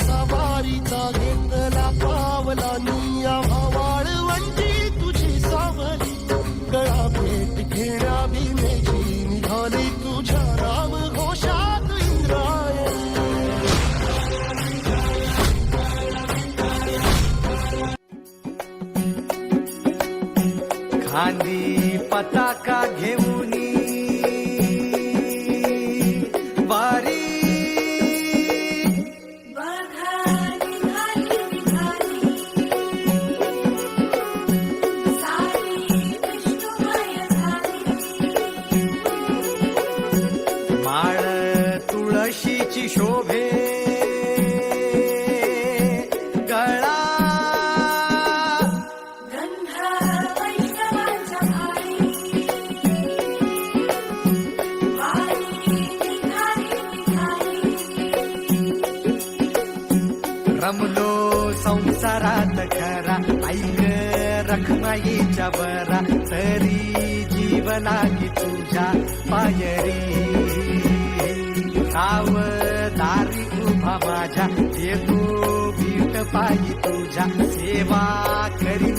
सवारीचा घेतला पावला निया वाळवंटी तुझी सावली. गळा भेट घेण्या भीमेची निघाली तुझ्या राम घोषात इंद्राय खांदी पताका घेऊन तिची शोभे. गळा. रमलो संसारात खरा ऐक रखमाईच्या बरा तरी जीवनाची तुझ्या पायरी. साव दारी उभा माझ्या. येतो भीट पायी तुझ्या. सेवा करी